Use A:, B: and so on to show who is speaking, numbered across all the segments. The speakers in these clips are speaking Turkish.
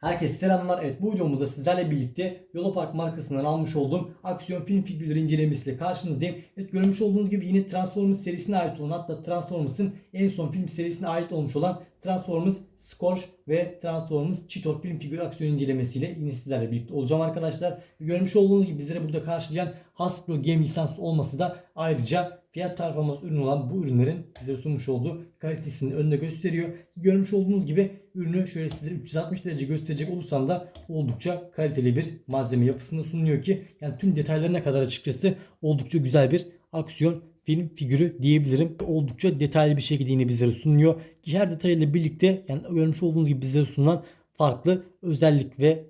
A: Herkese selamlar. Evet bu videomuzda sizlerle birlikte Yolopark markasından almış olduğum aksiyon film figürleri incelemesiyle karşınızdayım. Evet görmüş olduğunuz gibi yine Transformers serisine ait olan hatta Transformers'ın en son film serisine ait olmuş olan Transformers Scorch ve Transformers Cheetor film figürü aksiyon incelemesiyle yine sizlerle birlikte olacağım arkadaşlar. Görmüş olduğunuz gibi bizlere burada karşılayan Hasbro Game lisanslı olması da ayrıca fiyat performans ürünü olan bu ürünlerin bizlere sunmuş olduğu kalitesini önüne gösteriyor. Görmüş olduğunuz gibi ürünü şöyle sizlere 360 derece gösterecek olursam da oldukça kaliteli bir malzeme yapısında sunuyor ki yani tüm detaylarına kadar açıkçası oldukça güzel bir aksiyon film figürü diyebilirim. Oldukça detaylı bir şekilde yine bizlere sunuyor. Ki her detayıyla birlikte yani görmüş olduğunuz gibi bizlere sunulan farklı özellik ve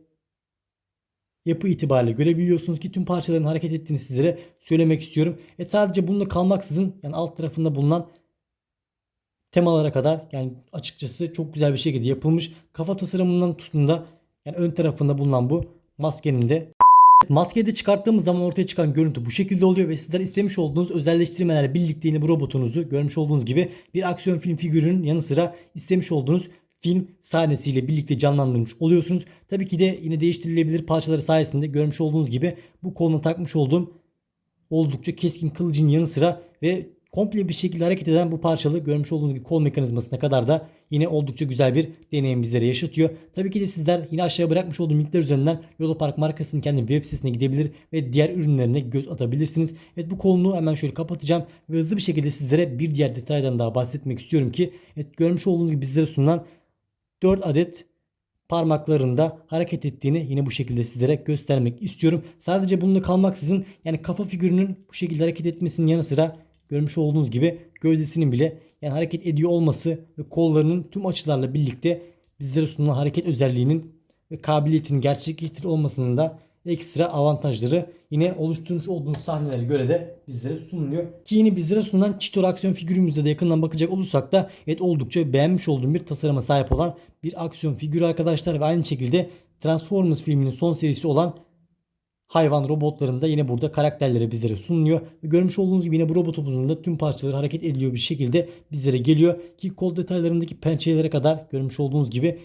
A: yapı itibariyle görebiliyorsunuz ki tüm parçaların hareket ettiğini sizlere söylemek istiyorum. E sadece bununla kalmaksızın yani alt tarafında bulunan temalara kadar yani açıkçası çok güzel bir şekilde yapılmış. Kafa tasarımından tutun da yani ön tarafında bulunan bu maskenin de Maskeyi de çıkarttığımız zaman ortaya çıkan görüntü bu şekilde oluyor ve sizler istemiş olduğunuz özelleştirmelerle birlikte bu robotunuzu görmüş olduğunuz gibi bir aksiyon film figürünün yanı sıra istemiş olduğunuz film sahnesiyle birlikte canlandırmış oluyorsunuz. Tabii ki de yine değiştirilebilir parçaları sayesinde görmüş olduğunuz gibi bu koluna takmış olduğum oldukça keskin kılıcın yanı sıra ve komple bir şekilde hareket eden bu parçalı görmüş olduğunuz gibi kol mekanizmasına kadar da yine oldukça güzel bir deneyim bizlere yaşatıyor. Tabii ki de sizler yine aşağıya bırakmış olduğum linkler üzerinden Yolopark markasının kendi web sitesine gidebilir ve diğer ürünlerine göz atabilirsiniz. Evet bu kolunu hemen şöyle kapatacağım ve hızlı bir şekilde sizlere bir diğer detaydan daha bahsetmek istiyorum ki evet görmüş olduğunuz gibi bizlere sunulan 4 adet parmaklarında hareket ettiğini yine bu şekilde sizlere göstermek istiyorum. Sadece bununla kalmaksızın yani kafa figürünün bu şekilde hareket etmesinin yanı sıra görmüş olduğunuz gibi gövdesinin bile yani hareket ediyor olması ve kollarının tüm açılarla birlikte bizlere sunulan hareket özelliğinin ve kabiliyetinin gerçekleştir olmasının da ekstra avantajları yine oluşturmuş olduğumuz sahnelere göre de bizlere sunuluyor. Ki yine bizlere sunulan Cheetor aksiyon figürümüzde de yakından bakacak olursak da evet oldukça beğenmiş olduğum bir tasarıma sahip olan bir aksiyon figürü arkadaşlar ve aynı şekilde Transformers filminin son serisi olan hayvan robotlarında yine burada karakterlere bizlere sunuluyor. Görmüş olduğunuz gibi yine bu robotumuzun da tüm parçaları hareket ediliyor bir şekilde bizlere geliyor. Ki kol detaylarındaki pençelere kadar görmüş olduğunuz gibi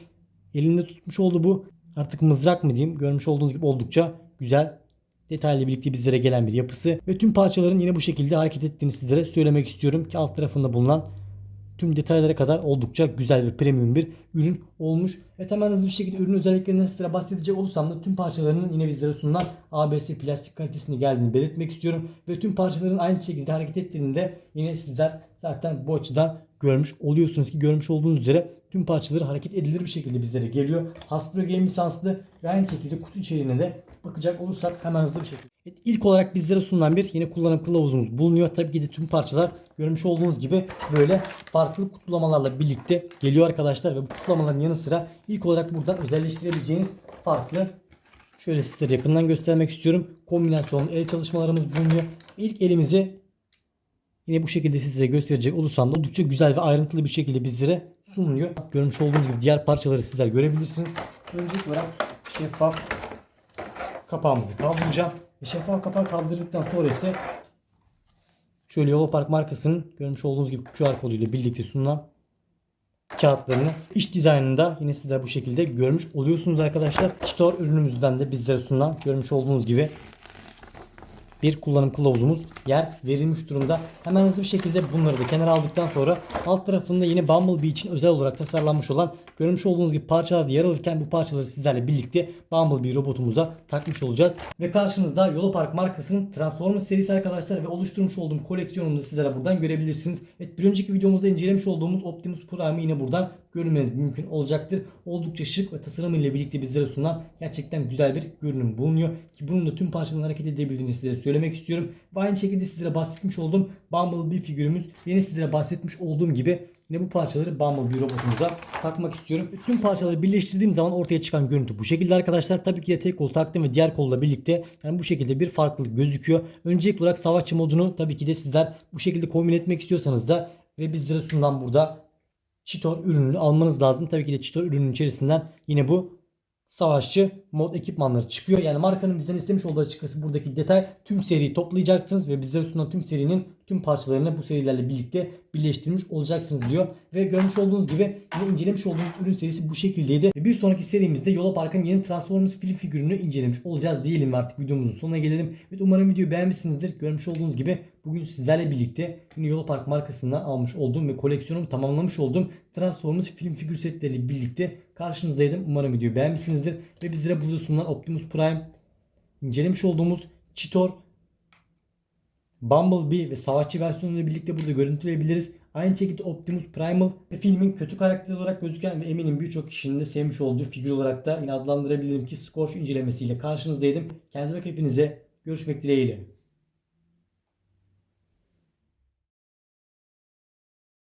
A: elinde tutmuş olduğu bu artık mızrak mı diyeyim görmüş olduğunuz gibi oldukça güzel detaylı birlikte bizlere gelen bir yapısı ve tüm parçaların yine bu şekilde hareket ettiğini sizlere söylemek istiyorum ki alt tarafında bulunan tüm detaylara kadar oldukça güzel ve premium bir ürün olmuş. Evet hemen hızlı bir şekilde ürün özelliklerinden sizlere bahsedecek olursam da tüm parçalarının yine bizlere sunulan ABS plastik kalitesini geldiğini belirtmek istiyorum. Ve tüm parçaların aynı şekilde hareket ettiğini de yine sizler zaten bu açıdan görmüş oluyorsunuz ki görmüş olduğunuz üzere tüm parçaları hareket edilir bir şekilde bizlere geliyor. Hasbro Game lisanslı ve aynı şekilde kutu içeriğine de bakacak olursak hemen hızlı bir şekilde. Evet, ilk olarak bizlere sunulan bir yine kullanım kılavuzumuz bulunuyor. Tabii ki de tüm parçalar görmüş olduğunuz gibi böyle farklı kutlamalarla birlikte geliyor arkadaşlar ve bu kutlamaların yanı sıra ilk olarak buradan özelleştirebileceğiniz farklı şöyle sizlere yakından göstermek istiyorum. Kombinasyon el çalışmalarımız bulunuyor. İlk elimizi Yine bu şekilde size gösterecek olursam da oldukça güzel ve ayrıntılı bir şekilde bizlere sunuluyor. Görmüş olduğunuz gibi diğer parçaları sizler görebilirsiniz. Öncelikle olarak şeffaf kapağımızı kaldıracağım. Şeffaf kapağı kaldırdıktan sonra ise şöyle Yolopark markasının görmüş olduğunuz gibi QR kodu ile birlikte sunulan kağıtlarını iç dizaynında yine sizler bu şekilde görmüş oluyorsunuz arkadaşlar. Store ürünümüzden de bizlere sunulan görmüş olduğunuz gibi bir kullanım kılavuzumuz yer verilmiş durumda. Hemen hızlı bir şekilde bunları da kenara aldıktan sonra alt tarafında yine Bumblebee için özel olarak tasarlanmış olan görmüş olduğunuz gibi parçalar yer alırken bu parçaları sizlerle birlikte Bumblebee robotumuza takmış olacağız. Ve karşınızda Yolopark markasının Transformers serisi arkadaşlar ve oluşturmuş olduğum koleksiyonunu sizlere buradan görebilirsiniz. Evet bir önceki videomuzda incelemiş olduğumuz Optimus Prime'ı yine buradan görmeniz mümkün olacaktır. Oldukça şık ve tasarım ile birlikte bizlere sunulan gerçekten güzel bir görünüm bulunuyor. Ki bunun da tüm parçaların hareket edebildiğini sizlere söylemek istiyorum. Ve aynı şekilde sizlere bahsetmiş olduğum Bumblebee figürümüz yine sizlere bahsetmiş olduğum gibi yine bu parçaları Bumblebee robotumuza takmak istiyorum. Tüm parçaları birleştirdiğim zaman ortaya çıkan görüntü bu şekilde arkadaşlar. Tabii ki de tek kol taktım ve diğer kolla birlikte yani bu şekilde bir farklılık gözüküyor. Öncelikli olarak savaşçı modunu tabii ki de sizler bu şekilde kombin etmek istiyorsanız da ve bizlere sunulan burada Cheetor ürününü almanız lazım. Tabii ki de Cheetor ürünün içerisinden yine bu savaşçı mod ekipmanları çıkıyor. Yani markanın bizden istemiş olduğu açıkçası buradaki detay tüm seriyi toplayacaksınız ve bizlere sunulan tüm serinin bütün parçalarını bu serilerle birlikte birleştirmiş olacaksınız diyor. Ve görmüş olduğunuz gibi yine incelemiş olduğunuz ürün serisi bu şekildeydi. Ve bir sonraki serimizde Yola Park'ın yeni Transformers film figürünü incelemiş olacağız diyelim artık videomuzun sonuna gelelim. Evet umarım videoyu beğenmişsinizdir. Görmüş olduğunuz gibi bugün sizlerle birlikte yine Yola Park markasından almış olduğum ve koleksiyonumu tamamlamış olduğum Transformers film figür setleriyle birlikte karşınızdaydım. Umarım videoyu beğenmişsinizdir. Ve bizlere burada sunulan Optimus Prime, incelemiş olduğumuz Cheetor, Bumblebee ve savaşçı versiyonuyla birlikte burada görüntüleyebiliriz. Aynı şekilde Optimus Primal filmin kötü karakteri olarak gözüken ve eminim birçok kişinin de sevmiş olduğu figür olarak da yine adlandırabilirim ki Scorch incelemesiyle karşınızdaydım. Kendinize bakın hepinize görüşmek dileğiyle.